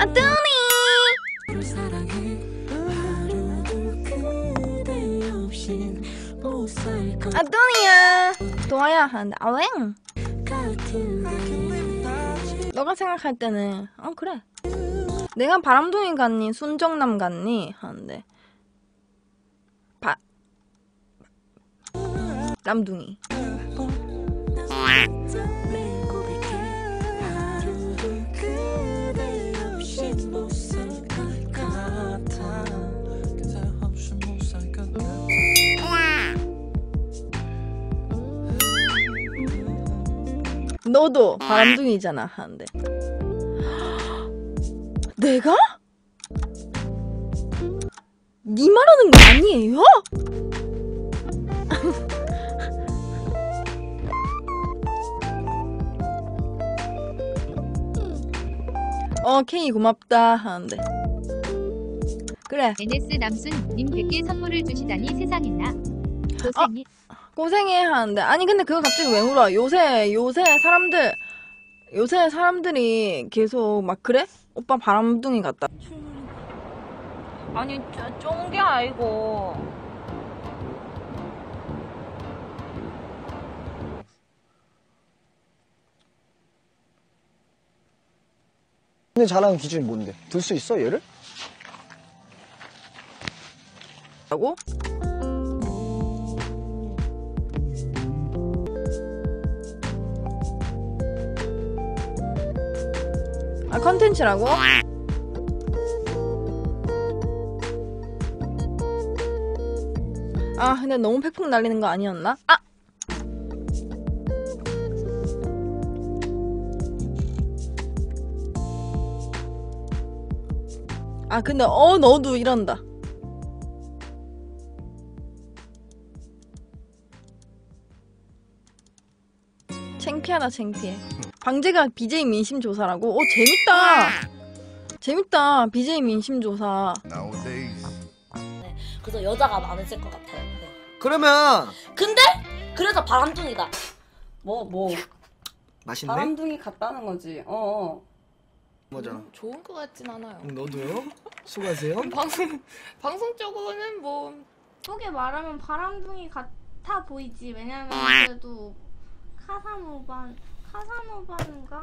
아뚜니 아뚜니야 도와야 하는데 아랭 너가 생각할 때는 어 그래. 내가 바람둥이 같니 순정남 같니? 하는데. 바 남둥이 너도 바람둥이잖아 하는데. 내가? 니 말하는 거 아니에요? 어 케이 고맙다 하는데. 그래. NS 남순님 100개 선물을 주시다니 세상에나. 고생이 고생해 하는데 아니 근데 그거 갑자기 왜 물어 요새 요새 사람들 요새 사람들이 계속 막 그래? 오빠 바람둥이 같다 아니 쫑게 아니고 근데 잘하는 기준이 뭔데? 들 수 있어 얘를? 라고? 아 컨텐츠라고? 아 근데 너무 팩폭 날리는 거 아니었나? 아! 아 근데 어 너도 이런다 창피하다 창피해 방제가 BJ 민심 조사라고? 오 재밌다 재밌다 BJ 민심 조사 Nowadays. 그래서 여자가 많으실 것 같아요. 네. 그러면 근데 그래서 바람둥이다. 뭐 뭐. 맛있네? 바람둥이 같다는 거지. 어. 뭐잖아. 좋은 것 같진 않아요. 너도요? 수고하세요. 방송 방송적으로는 뭐 속에 말하면 바람둥이 같아 보이지. 왜냐면 그래도 카사노반 카사노반인가?